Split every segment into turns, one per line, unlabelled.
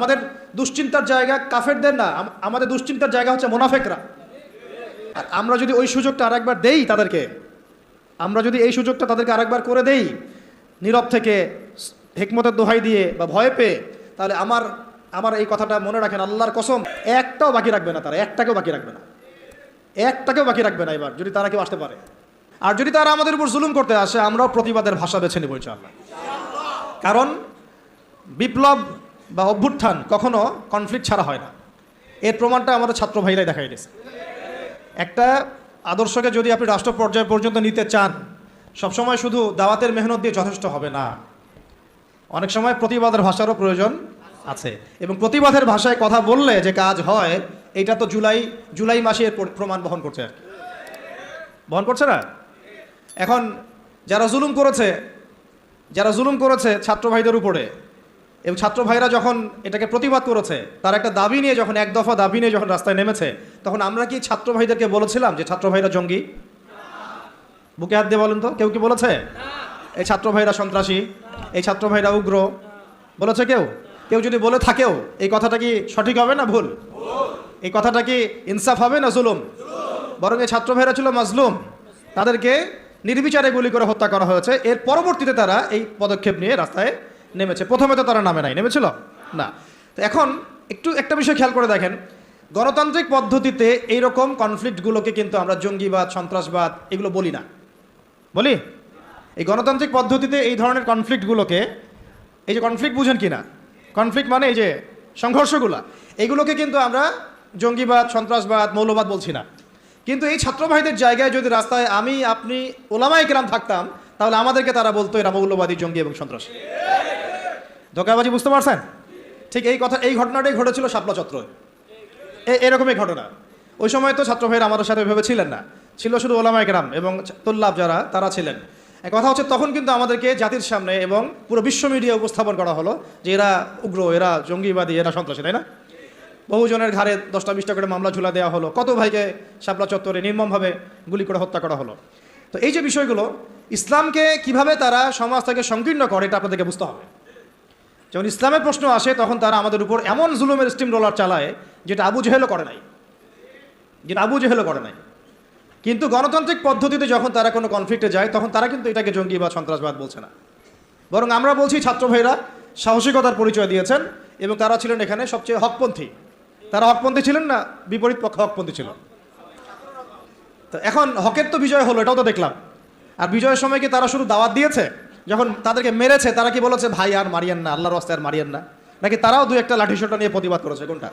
আমাদের দুশ্চিন্তার জায়গা কাফেরদের না আমাদের দুশ্চিন্তার জায়গা হচ্ছে মোনাফেকরা। আর আমরা যদি ওই সুযোগটা আরেকবার দেই তাদেরকে, আমরা যদি এই সুযোগটা তাদেরকে আরেকবার করে দেই, নীরব থেকে হেকমতের দোহাই দিয়ে বা ভয় পেয়ে, তাহলে আমার আমার এই কথাটা মনে রাখেন আল্লাহর কসম, একটাও বাকি রাখবে না তারা, একটাকেও বাকি রাখবে না। একটাকেও বাকি রাখবে না এবার, যদি তারা কেউ আসতে পারে। আর যদি তারা আমাদের উপর জুলুম করতে আসে, আমরাও প্রতিবাদের ভাষা বেছে নেব ইনশাআল্লাহ। কারণ বিপ্লব বা অভ্যুত্থান কখনো কনফ্লিক্ট ছাড়া হয় না। এর প্রমাণটা আমাদের ছাত্র ভাইরাই দেখাই দিয়েছে। একটা আদর্শকে যদি আপনি রাষ্ট্র পর্যায় পর্যন্ত নিতে চান, সবসময় শুধু দাওয়াতের মেহনত দিয়ে যথেষ্ট হবে না। অনেক সময় প্রতিবাদের ভাষারও প্রয়োজন আছে এবং প্রতিবাদের ভাষায় কথা বললে যে কাজ হয়, এটা তো জুলাই জুলাই মাসে প্রমাণ বহন করছে আর কি। বহন করছে না? এখন যারা জুলুম করেছে, যারা জুলুম করেছে ছাত্র ভাইদের উপরে এবং ছাত্র ভাইরা যখন এটাকে প্রতিবাদ করেছে, তার একটা দাবি নিয়ে যখন, এক দফা দাবি নিয়ে যখন রাস্তায় নেমেছে, তখন আমরা কি ছাত্র ভাইদেরকে বলেছিলাম যে, ছাত্র ভাইরা জঙ্গি? বুকে হাত দিয়ে বলেন তো, কেউ কি বলেছে? এই ছাত্র ভাইরা সন্ত্রাসী, এই ছাত্র ভাইরা উগ্র। বলেছে কেউ? কেউ যদি বলে থাকেও, এই কথাটা কি সঠিক হবে না ভুল? এই কথাটা কি ইনসাফ হবে না জুলুম? বরং এই ছাত্র ভাইরা ছিল মাজলুম। তাদেরকে নির্বিচারে গুলি করে হত্যা করা হয়েছে। এর পরবর্তীতে তারা এই পদক্ষেপ নিয়ে রাস্তায় নেমেছে। প্রথমে তো তারা নামে নাই, নেমেছিল? না। তো এখন একটু একটা বিষয় খেয়াল করে দেখেন। গণতান্ত্রিক পদ্ধতিতে এইরকম কনফ্লিক্টগুলোকে কিন্তু আমরা জঙ্গিবাদ, সন্ত্রাসবাদ এগুলো বলি না। বলি? এই গণতান্ত্রিক পদ্ধতিতে এই ধরনের কনফ্লিক্টগুলোকে, এই যে কনফ্লিক্ট বুঝেন কি না কনফ্লিক্ট মানে এই যে সংঘর্ষগুলা, এগুলোকে কিন্তু আমরা জঙ্গিবাদ, সন্ত্রাসবাদ, মৌলবাদ বলছি না। কিন্তু এই ছাত্র ভাইদের জায়গায় যদি রাস্তায় আমি, আপনি ওলামাই কেরাম থাকতাম, তাহলে আমাদেরকে তারা বলতো এরা মৌলবাদী, জঙ্গি এবং সন্ত্রাসী। ধোকাবাজি বুঝতে পারছেন? ঠিক এই কথা, এই ঘটনাটাই ঘটেছিল শাপলা চত্র এরকমই ঘটনা। ওই সময় তো ছাত্র ভাইরা আমাদের সাথে ভেবে ছিলেন না। ছিল শুধু ওলামায় কেরাম এবং তোল্লাভ যারা, তারা ছিলেন। কথা হচ্ছে, তখন কিন্তু আমাদেরকে জাতির সামনে এবং পুরো বিশ্ব মিডিয়া উপস্থাপন করা হলো যে এরা উগ্র, এরা জঙ্গিবাদী, এরা সন্ত্রাসী, তাই না? বহুজনের ঘাড়ে দশটা বিশটা করে মামলা ঝুলা দেওয়া হলো। কত ভাইকে শাপলা চত্বরে নির্মমভাবে গুলি করে হত্যা করা হলো? তো এই যে বিষয়গুলো, ইসলামকে কীভাবে তারা সমাজ থেকে সংকীর্ণ করে, এটা আপনাদেরকে বুঝতে হবে। যখন ইসলামের প্রশ্ন আসে, তখন তারা আমাদের উপর এমন জুলুমের স্টিম রোলার চালায় যেটা আবু জেহেলও করে নাই। যেটা আবু জেহেলও করে নাই। কিন্তু গণতান্ত্রিক পদ্ধতিতে যখন তারা কোনো কনফ্লিক্টে যায়, তখন তারা কিন্তু এটাকে জঙ্গি বা সন্ত্রাসবাদ বলছে না। বরং আমরা বলছি, ছাত্র ভাইরা সাহসিকতার পরিচয় দিয়েছেন এবং তারা ছিলেন এখানে সবচেয়ে হকপন্থী। তারা হকপন্থী ছিলেন না, বিপরীত পক্ষ হকপন্থী ছিল। তো এখন হকের তো বিজয় হলো, এটাও তো দেখলাম। আর বিজয়ের সময় কি তারা শুধু দাওয়াত দিয়েছে? যখন তাদেরকে মেরেছে, তারা কি বলেছে, ভাই, আর মারিয়েন না, আল্লাহর রাস্তায় আর মারিয়েন না। নাকি তারাও দু একটা লাঠি সোটা নিয়ে প্রতিবাদ করেছে, কোনটা?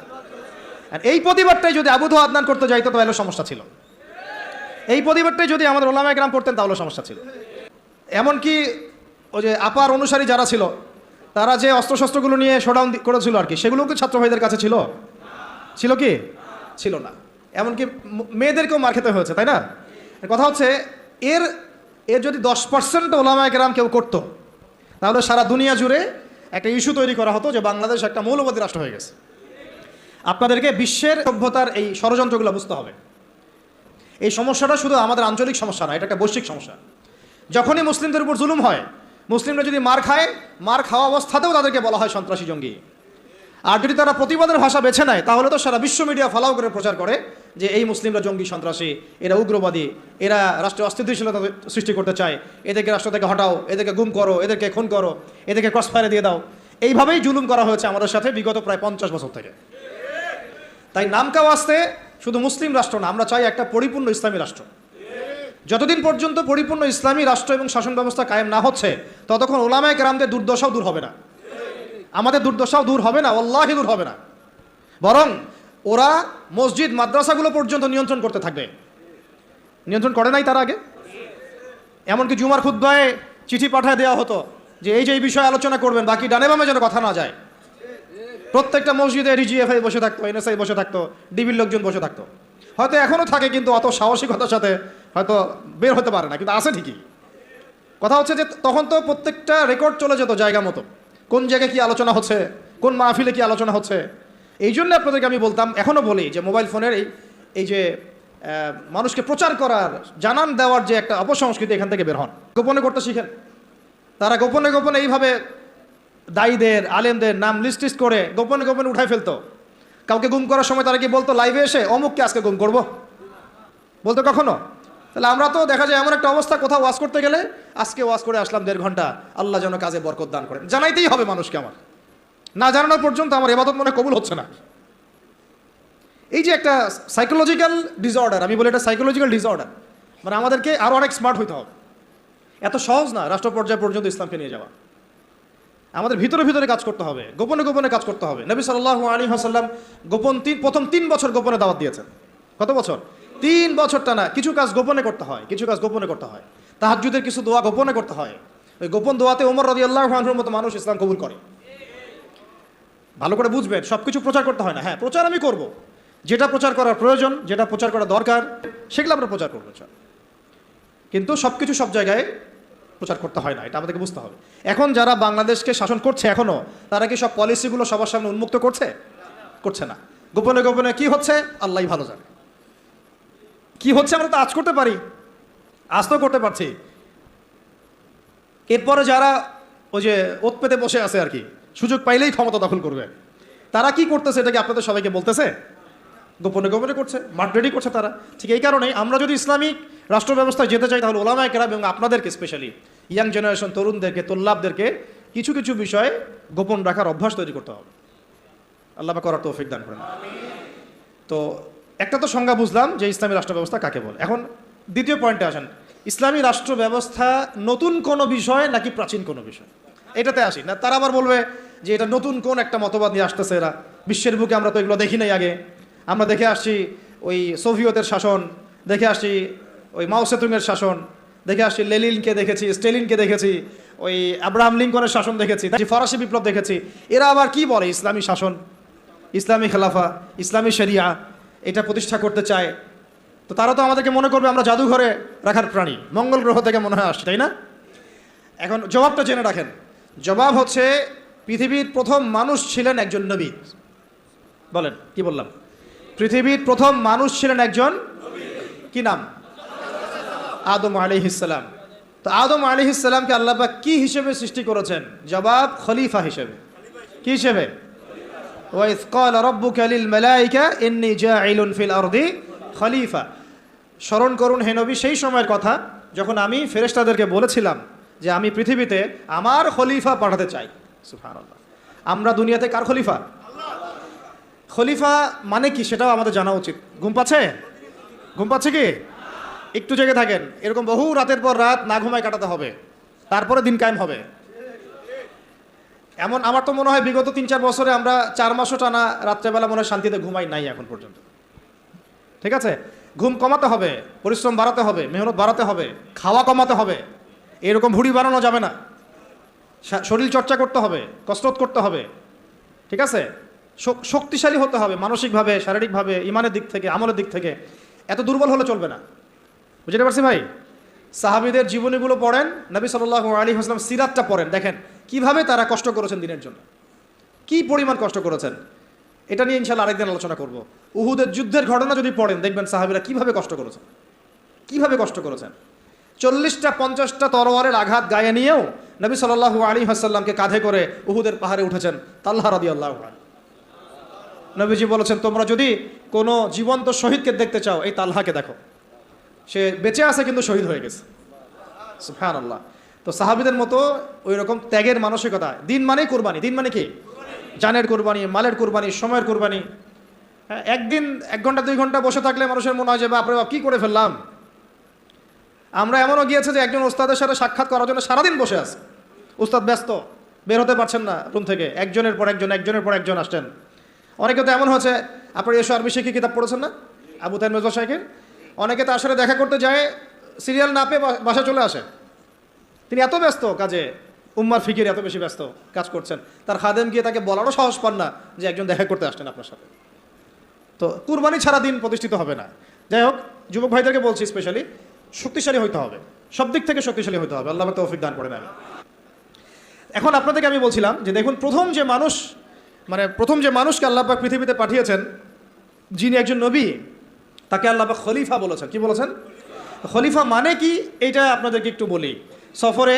আর এই প্রতিবাদটাই যদি আবুধ আদনান করতে যাইতো, তাহলে সমস্যা ছিল। এই প্রতিবাদটাই যদি আমাদের ওলামা গ্রাম করতেন, তাহলে সমস্যা ছিল। এমনকি ওই যে আপার অনুসারী যারা ছিল, তারা যে অস্ত্রশস্ত্রগুলো নিয়ে শোডাউন করেছিল আর কি, সেগুলোও কি ছাত্র ভাইদের কাছে ছিল? ছিল কি? ছিল না। এমনকি মেয়েদেরকেও মার খেতে হয়েছে, তাই না? কথা হচ্ছে, এর এর যদি দশ পার্সেন্ট ওলামায় গ্রাম কেউ করতো, তাহলে সারা দুনিয়া জুড়ে একটা ইস্যু তৈরি করা হতো যে বাংলাদেশ একটা মৌলবাদী রাষ্ট্র হয়ে গেছে। আপনাদেরকে বিশ্বের সভ্যতার এই ষড়যন্ত্রগুলো বুঝতে হবে। এই সমস্যাটা শুধু আমাদের আঞ্চলিক সমস্যা না, এটা একটা বৈশ্বিক সমস্যা। যখনই মুসলিমদের উপর জুলুম হয়, মুসলিমরা যদি মার খায়, মার খাওয়া অবস্থাতেও তাদেরকে বলা হয় সন্ত্রাসী জঙ্গি। আর যদি তারা প্রতিবাদের ভাষা বেছে নেয়, তাহলে তো সারা বিশ্ব মিডিয়া ফলাও করে প্রচার করে। যে এই মুসলিমরা জঙ্গি সন্ত্রাসী, এরা উগ্রবাদী, এরা রাষ্ট্রের অস্থিতিশীলতা সৃষ্টি করতে চায়। এদেরকে রাষ্ট্র থেকে হটাও, এদেরকে গুম করো, এদেরকে খুন করো, এদেরকে ক্রস ফায়ারে দিয়ে দাও। এইভাবেই জুলুম করা হয়েছে আমাদের সাথে বিগত প্রায় পঞ্চাশ বছর থেকে। তাই নামকাও আসতে শুধু মুসলিম রাষ্ট্র না, আমরা চাই একটা পরিপূর্ণ ইসলামী রাষ্ট্র। যতদিন পর্যন্ত পরিপূর্ণ ইসলামী রাষ্ট্র এবং শাসন ব্যবস্থা কায়েম না হচ্ছে, ততক্ষণ ওলামায় কেরামদের দুর্দশাও দূর হবে না। আমাদের দুর্দশাও দূর হবে না অল্লাহি দূর হবে না। বরং ওরা মসজিদ, মাদ্রাসাগুলো পর্যন্ত নিয়ন্ত্রণ করতে থাকবে। নিয়ন্ত্রণ করে নাই তার আগে? এমনকি জুমার খুদ্ায় চিঠি পাঠায় দেওয়া হতো যে এই যে এই বিষয়ে আলোচনা করবেন, বাকি ডানে বামে যেন কথা না যায়। প্রত্যেকটা মসজিদে ডিজিএফআই বসে থাকতো এনএসআই বসে থাকতো ডিবির লোকজন বসে থাকতো। হয়তো এখনও থাকে, কিন্তু অত সাহসিকতার সাথে হয়তো বের হতে পারে না, কিন্তু আছে ঠিকই। কথা হচ্ছে যে তখন তো প্রত্যেকটা রেকর্ড চলে যেত জায়গা মতো। কোন জায়গায় কি আলোচনা হচ্ছে, কোন মাহফিলে কি আলোচনা হচ্ছে এই জন্য আপনাদেরকে আমি বলতাম এখনও বলি যে মোবাইল ফোনের এই এই যে মানুষকে প্রচার করার, জানান দেওয়ার যে একটা অপসংস্কৃতি এখান থেকে বের হন। গোপনে করতে শিখেন। তারা গোপনে গোপনে এইভাবে দায়ীদের, আলেমদের নাম লিস্ট লিস্ট করে গোপনে গোপনে উঠায় ফেলতো। কাউকে গুম করার সময় তারা কি বলতো লাইভে এসে অমুককে আজকে গুম করব? বলতো কখনো? তাহলে আমরা তো দেখা যায় এমন একটা অবস্থা, কোথাও ওয়াশ করতে গেলে আজকে ওয়াশ করে আসলাম দেড় ঘণ্টা, আল্লাহ যেন কাজে বরকত দান করেন। জানাইতেই হবে মানুষকে আমার। না জানানোর পর্যন্ত আমার এবাদত মনে কবুল হচ্ছে না। এই যে একটা সাইকোলজিক্যাল ডিসঅর্ডার আমি বলি এটা সাইকোলজিক্যাল ডিসঅর্ডার মানে আমাদেরকে আরও অনেক স্মার্ট হইতে হবে। এত সহজ না রাষ্ট্র পর্যায় পর্যন্ত ইসলামকে নিয়ে যাওয়া। আমাদের ভিতরে ভিতরে কাজ করতে হবে, গোপনে গোপনে কাজ করতে হবে। নবী সাল্লাহ আলী হাসাল্লাম গোপন তিন, প্রথম তিন বছর গোপনে দাওয়াত দিয়েছেন। কত বছর? তিন বছর টানা কিছু কাজ গোপনে করতে হয়, কিছু কাজ গোপনে করতে হয়। তাহাজুদের কিছু দোয়া গোপনে করতে হয়। ওই গোপন দোয়াতে ওমর রদি আল্লাহ মতো মানুষ ইসলাম কবুল করে। ভালো করে বুঝবেন সব কিছু প্রচার করতে হয় না। হ্যাঁ প্রচার আমি করব। যেটা প্রচার করার প্রয়োজন, যেটা প্রচার করা দরকার, সেগুলো আমরা প্রচার করব। কিন্তু সব কিছু সব জায়গায় প্রচার করতে হয় না, এটা আমাদেরকে বুঝতে হবে। এখন যারা বাংলাদেশকে শাসন করছে এখনও তারা কি সব পলিসিগুলো সবার সামনে উন্মুক্ত করছে? করছে না। গোপনে গোপনে কি হচ্ছে? আল্লাহই ভালো জানে। কি হচ্ছে আমরা তো আজ করতে পারি? আজ তো করতে পারছি। এরপরে যারা ওই যে ওত পেতে বসে আছে আর কি সুযোগ পাইলেই ক্ষমতা দখল করবে। তারা কি করতেছে এটা কি আপনাদের সবাইকে বলতেছে? গোপনে গোপনে করছে রেডি করছে তারা। ঠিক এই কারণেই আমরা যদি ইসলামিক রাষ্ট্র ব্যবস্থায় যেতে চাই, তাহলে ওলামায় কেরাম এবং আপনাদেরকে স্পেশালি ইয়াং জেনারেশন তরুণদেরকে, তোল্লাবদেরকে কিছু কিছু বিষয়ে গোপন রাখার অভ্যাস তৈরি করতে হবে। আল্লাহ করার তৌফিক দান করেন। তো একটা তো সংজ্ঞা বুঝলাম যে ইসলামী রাষ্ট্র ব্যবস্থা কাকে বলে। এখন দ্বিতীয় পয়েন্টে আসেন। ইসলামী রাষ্ট্র ব্যবস্থা নতুন কোনো বিষয় নাকি প্রাচীন কোনো বিষয়? এটাতে আসি। না, তারা আবার বলবে যে এটা নতুন কোন একটা মতবাদ নিয়ে আসতেছে এরা। বিশ্বের বুকে আমরা তো এগুলো দেখি নাই আগে। আমরা দেখে আসছি ওই সোভিয়তের শাসন, দেখে আসছি ওই মাওসেতুংয়ের শাসন, দেখে আসছি লেলিনকে দেখেছি, স্টেলিনকে দেখেছি, ওই আব্রাহাম লিঙ্কনের শাসন দেখেছি ফরাসি বিপ্লব দেখেছি। এরা আবার কি বলে ইসলামী শাসন? ইসলামী খেলাফা, ইসলামী শরিয়া, এটা প্রতিষ্ঠা করতে চায়। তো তারা তো আমাদেরকে মনে করবে আমরা জাদুঘরে রাখার প্রাণী। মঙ্গল গ্রহ থেকে মনে হয় আসছে, তাই না? এখন জবাবটা জেনে রাখেন। জবাব হচ্ছে, পৃথিবীর প্রথম মানুষ ছিলেন একজন নবী। বলেন, কি বললাম? পৃথিবীর প্রথম মানুষ ছিলেন একজন কি নাম? আদম আলিহিসাল্লাম তো আদম আলিহিসাল্লামকে আল্লাহবা কি হিসেবে সৃষ্টি করেছেন? জবাব খলিফা হিসেবে। কি হিসেবে? কল ফিল খলিফা। স্মরণ করুন হেনবি সেই সময়ের কথা যখন আমি ফেরেশতাদেরকে বলেছিলাম যে আমি পৃথিবীতে আমার খলিফা পাঠাতে চাই। আমরা দুনিয়াতে কার খলিফা? খলিফা মানে কি সেটাও আমাদের জানা উচিত। ঘুম পাচ্ছে? ঘুম পাচ্ছে কি? একটু জেগে থাকেন। এরকম বহু রাতের পর রাত না ঘুমায় কাটাতে হবে। তারপরে দিন কায়েম হবে। এমন আমার তো মনে হয় বিগত তিন চার বছরে আমরা চার মাসও টানা রাত্রেবেলা মনে হয় শান্তিতে ঘুমাই নাই এখন পর্যন্ত। ঠিক আছে? ঘুম কমাতে হবে, পরিশ্রম বাড়াতে হবে, মেহনত বাড়াতে হবে, খাওয়া কমাতে হবে। এরকম ভুড়ি বানানো যাবে না। শরীর চর্চা করতে হবে, কসরত করতে হবে, ঠিক আছে? শক্তিশালী হতে হবে মানসিকভাবে, শারীরিকভাবে, ইমানের দিক থেকে, আমলের দিক থেকে। এত দুর্বল হলে চলবে না। বুঝতে পারছি ভাই? সাহাবিদের জীবনীগুলো পড়েন, নবী সাল্লাহ আলী হাসলাম সিরাতটা পড়েন। দেখেন, কীভাবে তারা কষ্ট করেছেন দিনের জন্য। কি পরিমাণ কষ্ট করেছেন? এটা নিয়ে ইনশাল্লাহ আরেকদিন আলোচনা করব। উহুদের যুদ্ধের ঘটনা যদি পড়েন, দেখবেন সাহাবিরা কীভাবে কষ্ট করেছেন। কীভাবে কষ্ট করেছেন? চল্লিশটা, পঞ্চাশটা তরোয়ারের আঘাত গায়ে নিয়েও নবী সাল্লাহ আলী হাসাল্লামকে কাঁধে করে উহুদের পাহাড়ে উঠেছেন। তাল্লাহ রাদি আল্লাহ নবীজি বলেছেন, তোমরা যদি কোনো জীবন্ত শহীদকে দেখতে চাও, এই তাল্লাহাকে দেখো। সে বেঁচে আছে কিন্তু শহীদ হয়ে গেছে। সুফহান আল্লাহ তো সাহাবিদের মতো ওই রকম ত্যাগের মানসিকতা, দিন মানেই কোরবানি। দিন মানে কি? জানের কোরবানি, মালের কোরবানি, সময়ের কোরবানি। হ্যাঁ একদিন এক ঘণ্টা, দুই ঘণ্টা বসে থাকলে মানুষের মনে হয় যে, বাপরে বাপ, কী করে ফেললাম? আমরা এমনও গিয়েছে যে একজন ওস্তাদের সাথে সাক্ষাৎ করার জন্য সারাদিন বসে আছে। উস্তাদ ব্যস্ত, বের হতে পারছেন না রুম থেকে। একজনের পর একজন, একজনের পর একজন আসছেন। অনেকে তো এমন হয়েছে, আপনার এসো আরবি শিখি কিতাব পড়েছেন না? আবু তাইন মেজর সাহেবের অনেকে তার সাথে দেখা করতে যায়, সিরিয়াল না পেয়ে বাসা চলে আসে। তিনি এত ব্যস্ত কাজে, উম্মার ফিকির এত বেশি ব্যস্ত কাজ করছেন। তার খাদেম গিয়ে তাকে বলারও সাহস পান না যে একজন দেখা করতে আসছেন আপনার সাথে। তো কুরবানি ছাড়া দিন প্রতিষ্ঠিত হবে না। যাই হোক, যুবক ভাইদেরকে বলছি স্পেশালি শক্তিশালী হইতে হবে। সব দিক থেকে শক্তিশালী হইতে হবে। আল্লাহ তৌফিক দান করেন আমি এখন আপনাদেরকে আমি বলছিলাম যে দেখুন, প্রথম যে মানুষ মানে প্রথম যে মানুষকে আল্লাহ পাক পৃথিবীতে পাঠিয়েছেন, যিনি একজন নবী, তাকে আল্লাহ পাক খলিফা বলেছেন। কি বলেছেন? খলিফা মানে কি? এইটা আপনাদেরকে একটু বলি। সফরে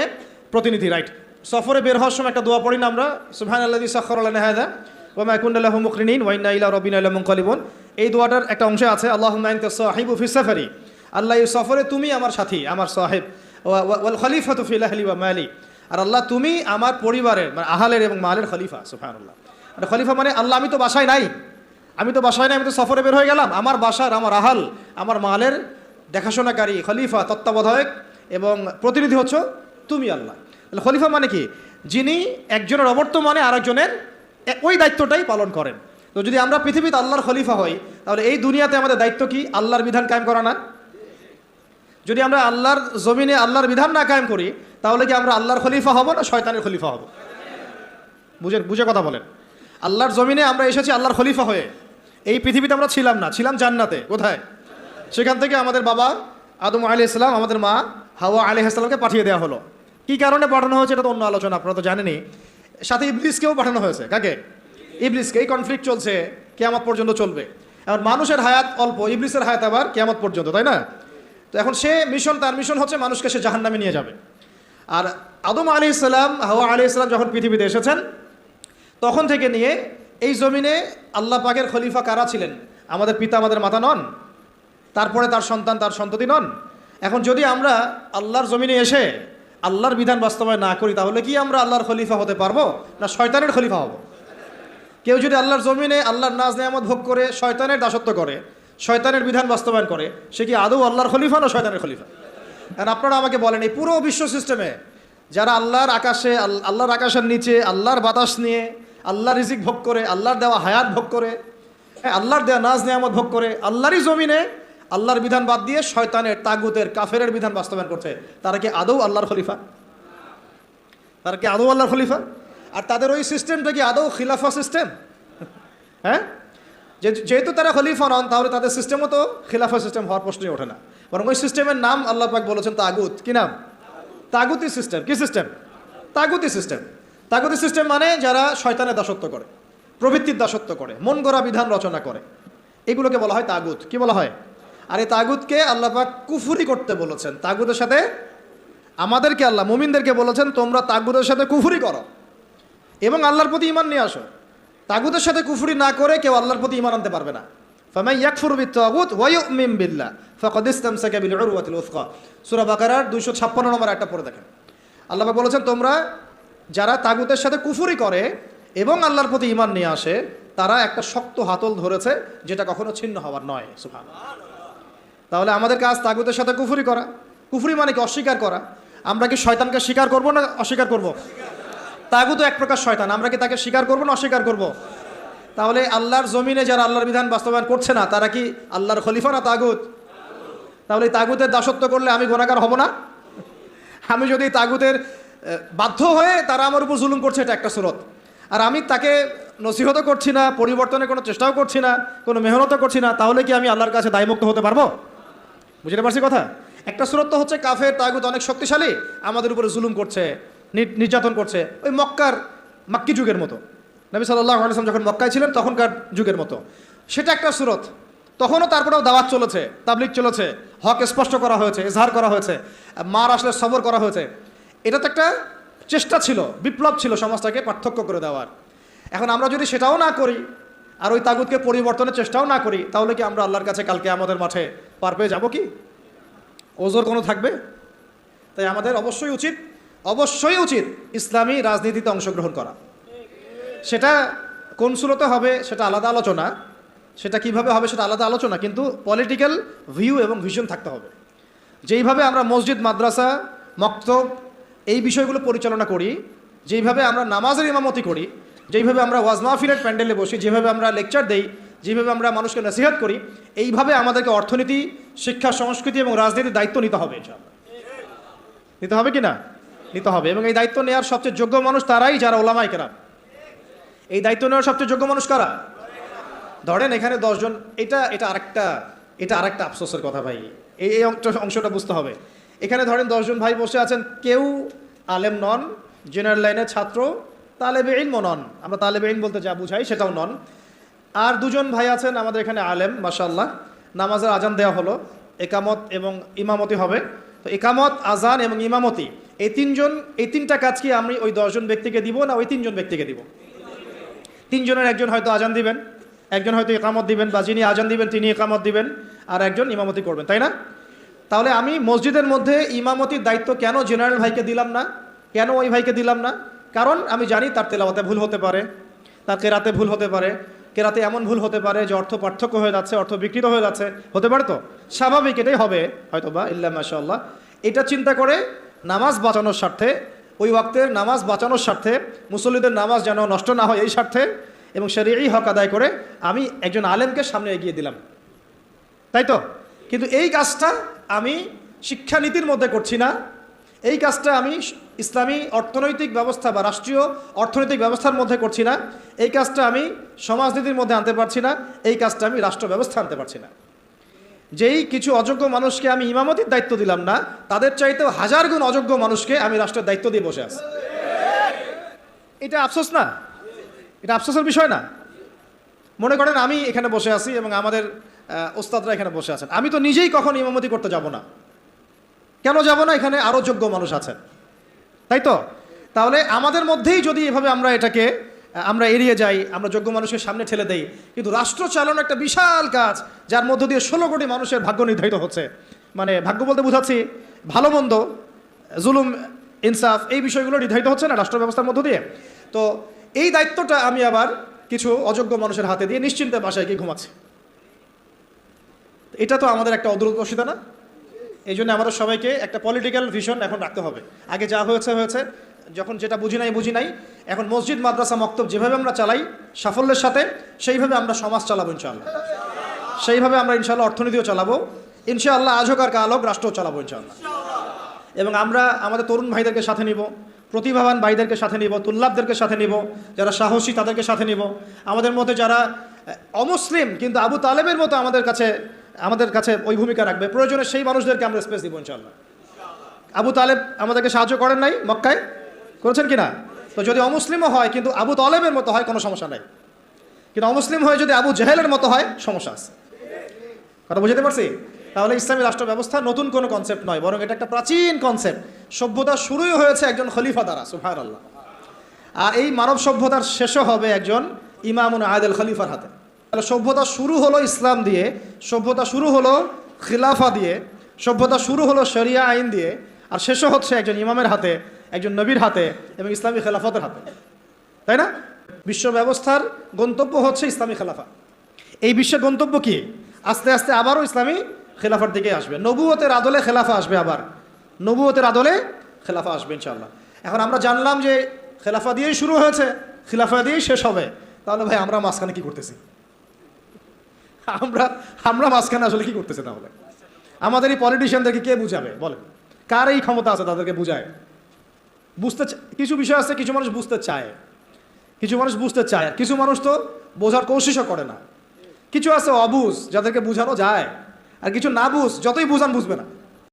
প্রতিনিধি রাইট সফরে বের হওয়ার সময় একটা দোয়া পড়ি না আমরা। সুবহান আল্লাহ সাক্ষর আল্লাহ মুকরিনিন ওয়াইনা ইলা রবিনা ইলা মুনকালিবুন এই দোয়াটার একটা অংশে আছে আল্লাহ আনতা সাহিবু ফি সাফারি। আল্লাহ এই সফরে তুমি আমার সাথী, আমার সাহেব। ওয়া- ওয়া- ওয়াল খলিফাতু ফিল আহলি ওয়া মালি। আর আল্লাহ তুমি আমার পরিবারের মানে আহালের এবং মালের খলিফা, সুবহানাল্লাহ। আর খলিফা মানে আল্লাহ, আমি তো বাসায় নাই। আমি তো বাসায় নাই, আমি তো সফরে বের হয়ে গেলাম। আমার বাসার, আমার আহাল, আমার মালের দেখাশোনাকারী খলিফা, তত্ত্বাবধায়ক এবং প্রতিনিধি হচ্ছ তুমি আল্লাহ। তাহলে খলিফা মানে কি? যিনি একজনের অবর্তমানে আরেকজনের ওই দায়িত্বটাই পালন করেন। তো যদি আমরা পৃথিবীতে আল্লাহর খলিফা হই, তাহলে এই দুনিয়াতে আমাদের দায়িত্ব কি? আল্লাহর বিধান কায়েম করা না? যদি আমরা আল্লাহর জমিনে আল্লাহর বিধান না কায়েম করি, তাহলে কি আমরা আল্লাহর খলিফা হব না শয়তানের খলিফা হব? বুঝেন বুঝে কথা বলেন। আল্লাহর জমিনে আমরা এসেছি আল্লাহর খলিফা হয়ে। এই পৃথিবীতে আমরা ছিলাম না। ছিলাম জান্নাতে। কোথায়? সেখান থেকে আমাদের বাবা আদম আলি ইসলাম আমাদের মা হাওয়া আলি ইসলামকে পাঠিয়ে দেওয়া হলো। কি কারণে পাঠানো হয়েছে এটা তো অন্য আলোচনা, আপনারা তো জানেনই। সাথে ইবলিসকেও পাঠানো হয়েছে। কাকে? ইবলিসকে। এই কনফ্লিক্ট চলছে, কেয়ামত পর্যন্ত চলবে। এখন মানুষের হায়াত অল্প, ইবলিসের হায়াত আবার কেয়ামত পর্যন্ত, তাই না? তো এখন সে মিশন তার মিশন হচ্ছে মানুষকে সে জাহান্নামে নিয়ে যাবে। আর আদম আলি ইসলাম হাওয়া আলি ইসলাম যখন পৃথিবীতে এসেছেন, তখন থেকে নিয়ে এই জমিনে আল্লাহ পাকের খলিফা কারা ছিলেন? আমাদের পিতা আমাদের মাতা নন, তারপরে তার সন্তান, তার সন্ততি নন। এখন যদি আমরা আল্লাহর জমিনে এসে আল্লাহর বিধান বাস্তবায়ন না করি, তাহলে কি আমরা আল্লাহর খলিফা হতে পারব? না, শয়তানের খলিফা হব। কেউ যদি আল্লাহর জমিনে আল্লাহর নাজ নেয়ামত ভোগ করে, শয়তানের দাসত্ব করে শয়তানের বিধান বাস্তবায়ন করে। সে কি আদৌ আল্লাহর খলিফা না শয়তানের খলিফা? কারণ আপনারা আমাকে বলেন এই পুরো বিশ্ব সিস্টেমে যারা আল্লাহর আকাশে আল্লাহর আকাশের নিচে আল্লাহর বাতাস নিয়ে আল্লাহর রিজিক ভোগ করে আল্লাহর দেওয়া হায়াত ভোগ করে হ্যাঁ, আল্লাহর দেওয়া নাজ নেয়ামত ভোগ করে আল্লাহরই জমিনে আল্লাহর বিধান বাদ দিয়ে শয়তানের তাগুতের কাফেরের বিধান বাস্তবায়ন করছে। তারা কি আদৌ আল্লাহর খলিফা? তারা কি আদৌ আল্লাহর খলিফা? আর তাদের ওই সিস্টেমটা কি আদৌ খিলাফা সিস্টেম হ্যাঁ? যেহেতু তারা খলিফা নন, তাহলে তাদের সিস্টেমও তো খিলাফা সিস্টেম হওয়ার প্রশ্নই ওঠে না। বরং ওই সিস্টেমের নাম আল্লাহ পাক বলেছেন তাগুত। কি নাম? তাগুতি সিস্টেম কি সিস্টেম তাগুতি সিস্টেম তাগুতি সিস্টেম মানে যারা শয়তানের দাসত্ব করে, প্রবৃত্তির দাসত্ব করে, মন গড়া বিধান রচনা করে। এগুলোকে বলা হয় তাগুত। কি বলা হয়? আর এই তাগুতকে আল্লাহ পাক কুফুরি করতে বলেছেন। তাগুতের সাথে আমাদেরকে আল্লাহ, মুমিনদেরকে বলেছেন, তোমরা তাগুতের সাথে কুফুরি করো। এবং আল্লাহর প্রতি ইমান নিয়ে আসো। তাগুতের সাথে কুফুরি না করে কেউ আল্লাহর প্রতি ইমান আনতে পারবে না। ফামাই ইয়াকফুর বিত্তাগুত ওয়া ইউমিন বিল্লাহ, ফাকাদ ইসতামসাকা বিল উরওয়াতিল উসকা। সূরা বাকারার 256 নম্বর একটা পড়ে দেখেন। আল্লাহ বলেছেন, তোমরা যারা তাগুতের সাথে কুফুরি করে এবং আল্লাহর প্রতি ইমান নিয়ে আসে, তারা একটা শক্ত হাতল ধরেছে যেটা কখনো ছিন্ন হওয়ার নয়। সুবহান তাহলে আমাদের কাজ তাগুতের সাথে কুফুরি করা। কুফুরি মানে কি? অস্বীকার করা। আমরা কি শয়তানকে স্বীকার করব না অস্বীকার করব? তাগুত এক প্রকার শয়তান, আমরা কি তাকে স্বীকার করব না অস্বীকার করব? তাহলে আল্লাহর জমিনে যারা আল্লাহর বিধান বাস্তবায়ন করছে না, তারা কি আল্লাহর খলিফা না তাগুত? তাহলে তাগুতের দাসত্ব করলে আমি গোনাগার হব না? আমি যদি তাগুতের বাধ্য হয়ে তারা আমার উপর জুলুম করছে, এটা একটা সুরত। আর আমি তাকে নসিহতও করছি না, পরিবর্তনের কোনো চেষ্টাও করছি না, কোনো মেহনতও করছি না, তাহলে কি আমি আল্লাহর কাছে দায়মুক্ত হতে পারব? বুঝতে পারছি কথা? একটা সুরত তো হচ্ছে কাফের, তাগুত অনেক শক্তিশালী, আমাদের উপরে জুলুম করছে। নির্যাতন করছে ওই মক্কার মাক্কি যুগের মতো। নবী সাল্লাহ আলাইসলাম যখন মক্কায় ছিলেন, তখনকার যুগের মতো। সেটা একটা সুরত। তখনও তারপরেও দাওয়াত চলেছে তাবলিক চলেছে, হক স্পষ্ট করা হয়েছে, এজহার করা হয়েছে, মার আসলে সবর করা হয়েছে। এটা তো একটা চেষ্টা ছিল, বিপ্লব ছিল সমাজটাকে পার্থক্য করে দেওয়ার। এখন আমরা যদি সেটাও না করি, আর ওই তাগুতকে পরিবর্তনের চেষ্টাও না করি, তাহলে কি আমরা আল্লাহর কাছে কালকে আমাদের মাঠে পার পেয়ে যাব কি? ওজোর কোনো থাকবে? তাই আমাদের অবশ্যই উচিত অবশ্যই উচিত ইসলামী রাজনীতিতে অংশগ্রহণ করা। সেটা কোন সুরতে হবে সেটা আলাদা আলোচনা, সেটা কীভাবে হবে সেটা আলাদা আলোচনা, কিন্তু পলিটিক্যাল ভিউ এবং ভিশন থাকতে হবে। যেইভাবে আমরা মসজিদ, মাদ্রাসা, মক্তব এই বিষয়গুলো পরিচালনা করি, যেইভাবে আমরা নামাজের ইমামতি করি, যেইভাবে আমরা ওয়াজ মাহফিলের প্যান্ডেলে বসি, যেভাবে আমরা লেকচার দেই, যেভাবে আমরা মানুষকে নসিহত করি, এইভাবে আমাদেরকে অর্থনীতি, শিক্ষা, সংস্কৃতি এবং রাজনীতির দায়িত্ব নিতে হবে নিতে হবে কি না? নিতে হবে। এবং এই দায়িত্ব নেওয়ার সবচেয়ে যোগ্য মানুষ তারাই যারা ওলামাই কেরাম। এই দায়িত্ব নেওয়ার সবচেয়ে যোগ্য মানুষ কারা? ধরেন এখানে দশজন এটা এটা আরেকটা এটা আরেকটা আফসোসের কথা ভাই। এই এই অংশ- অংশটা বুঝতে হবে। এখানে ধরেন দশজন ভাই বসে আছেন, কেউ আলেম নন জেনারেল লাইনের ছাত্র, তালেবে ইলম নন। আমরা তালেবে ইলম বলতে যা বুঝাই সেটাও নন। আর দুজন ভাই আছেন আমাদের এখানে আলেম মাশাল্লাহ নামাজের আজান দেওয়া হলো, একামত এবং ইমামতি হবে। তো একামত, আজান এবং ইমামতি। এই তিনজন, এই তিনটা কাজ কি আমি ওই দশজন ব্যক্তিকে দিব না ওই তিনজন ব্যক্তিকে দিব। তিনজনের একজন হয়তো আজান দিবেন, একজন হয়তো একামত দিবেন বা যিনি আজান দিবেন তিনি একামত দিবেন আর একজন ইমামতি করবেন, তাই না? তাহলে আমি মসজিদের মধ্যে ইমামতির দায়িত্ব কেন জেনারেল ভাইকে দিলাম না? কেন ওই ভাইকে দিলাম না? কারণ আমি জানি তার তেলাওয়াতে ভুল হতে পারে, তার কেরাতে ভুল হতে পারে কেরাতে এমন ভুল হতে পারে যে অর্থ পার্থক্য হয়ে যাচ্ছে, অর্থ বিকৃত হয়ে যাচ্ছে। হতে পারে তো? স্বাভাবিক এটাই হবে হয়তো বা ইল্লা মাশাল্লাহ এটা চিন্তা করে নামাজ বাঁচানোর স্বার্থে, ওই ওয়াক্তের নামাজ বাঁচানোর স্বার্থে, মুসল্লিদের নামাজ যেন নষ্ট না হয় এই স্বার্থে এবং সেরিয়াই হক আদায় করে আমি একজন আলেমকে সামনে এগিয়ে দিলাম। তাই তো? কিন্তু এই কাজটা আমি শিক্ষানীতির মধ্যে করছি না। এই কাজটা আমি ইসলামী অর্থনৈতিক ব্যবস্থা বা রাষ্ট্রীয় অর্থনৈতিক ব্যবস্থার মধ্যে করছি না। এই কাজটা আমি সমাজনীতির মধ্যে আনতে পারছি না। এই কাজটা আমি রাষ্ট্র ব্যবস্থা আনতে পারছি না। যেই কিছু অযোগ্য মানুষকে আমি ইমামতির দায়িত্ব দিলাম না, তাদের চাইতেও হাজার গুণ অযোগ্য মানুষকে আমি রাষ্ট্রের দায়িত্ব দিয়ে বসে আছি। এটা আফসোস না? এটা আফসোসের বিষয় না? মনে করেন আমি এখানে বসে আছি এবং আমাদের ওস্তাদরা এখানে বসে আছেন। আমি তো নিজেই কখন ইমামতি করতে যাব না। কেন যাব না? এখানে আরও যোগ্য মানুষ আছেন। তাই তো? তাহলে আমাদের মধ্যেই যদি এভাবে আমরা এটাকে, আমরা এড়িয়ে যাই, আমরা যোগ্য মানুষের সামনে ঠেলে দেই, কিন্তু রাষ্ট্র চালানো একটা বিশাল কাজ, যার মধ্য দিয়ে ষোলো কোটি মানুষের ভাগ্য নির্ধারিত হচ্ছে। মানে ভাগ্য বলতে বোঝাচ্ছি, ভালো মন্দ, জুলুম, ইনসাফ, এই বিষয়গুলো নির্ধারিত হচ্ছে না রাষ্ট্র ব্যবস্থার মধ্য দিয়ে। তো এই দায়িত্বটা আমি আবার কিছু অযোগ্য মানুষের হাতে দিয়ে নিশ্চিন্তে বাসায় গিয়ে ঘুমাচ্ছি। এটা তো আমাদের একটা অদূরদর্শিতা না? এই জন্য আমাদের সবাইকে একটা পলিটিক্যাল ভিশন এখন রাখতে হবে। আগে যা হয়েছে হয়েছে। যখন যেটা বুঝি নাই বুঝি নাই। এখন মসজিদ, মাদ্রাসা, মক্তব যেভাবে আমরা চালাই, সাফল্যের সাথে সেইভাবে আমরা সমাজ চালাবো ইনশাআল্লাহ। সেইভাবে আমরা ইনশাআল্লাহ অর্থনীতিও চালাবো। ইনশাআল্লাহ আজ হোক আর কাল হোক রাষ্ট্রও চালাবো ইনশাআল্লাহ। এবং আমরা আমাদের তরুণ ভাইদেরকে সাথে নিব, প্রতিভাবান ভাইদেরকে সাথে নিব, তুল্লাবদেরকে সাথে নিব, যারা সাহসী তাদেরকে সাথে নিব। আমাদের মধ্যে যারা, অমুসলিম কিন্তু আবু তালেবের মতো আমাদের কাছে আমাদের কাছে ওই ভূমিকা রাখবে। প্রয়োজনে সেই মানুষদেরকে আমরা স্পেস দিব ইনশাল্লাহ আবু তালেব আমাদেরকে সাহায্য করেন নাই মক্কায়। করেছেন কি না? তো যদি অমুসলিমও হয়, কিন্তু আবু তালেবের মতো হয়, কোনো সমস্যা নাই। কিন্তু অমুসলিম হয়ে যদি আবু জেহেলের মতো হয়, সমস্যা আছে। কথা বুঝতে পারছি? তাহলে ইসলামী রাষ্ট্র ব্যবস্থা নতুন কোনো কনসেপ্ট নয়, বরং এটা একটা প্রাচীন কনসেপ্ট সভ্যতা শুরুই হয়েছে একজন খলিফা দ্বারা সুফার আল্লাহ আর এই মানব সভ্যতার শেষও হবে একজন ইমামুন আয়দেল খলিফার হাতে। তাহলে সভ্যতা শুরু হলো ইসলাম দিয়ে, সভ্যতা শুরু হলো খিলাফা দিয়ে, সভ্যতা শুরু হলো শরিয়া আইন দিয়ে, আর শেষও হচ্ছে একজন ইমামের হাতে, একজন নবীর হাতে এবং ইসলামী খেলাফতের হাতে। তাই না? বিশ্ব ব্যবস্থার গন্তব্য হচ্ছে ইসলামী খেলাফা। এই বিশ্বের গন্তব্য কি? আস্তে আস্তে আবারও ইসলামী খেলাফার দিকে আসবে। নবুয়তের আদলে খেলাফা আসবে আবার। নবুয়তের আদলে খেলাফা আসবে ইনশাল্লাহ এখন আমরা জানলাম যে খেলাফা দিয়েই শুরু হয়েছে, খেলাফা দিয়েই শেষ হবে। তাহলে ভাই আমরা মাঝখানে কী করতেছি? আমরা আমরা মাঝখানে আসলে কি করতেছে তাহলে? আমাদের এই পলিটিশিয়ানদেরকে কে বুঝাবে? বলে কার এই ক্ষমতা আছে তাদেরকে বুঝায়? বুঝতে কিছু বিষয় আছে, কিছু মানুষ বুঝতে চায়। কিছু মানুষ বুঝতে চায়। আর কিছু মানুষ তো বোঝার কোশিশও করে না। কিছু আছে অবুঝ, যাদেরকে বোঝানো যায়। আর কিছু না বুঝ, যতই বুঝান বুঝবে না।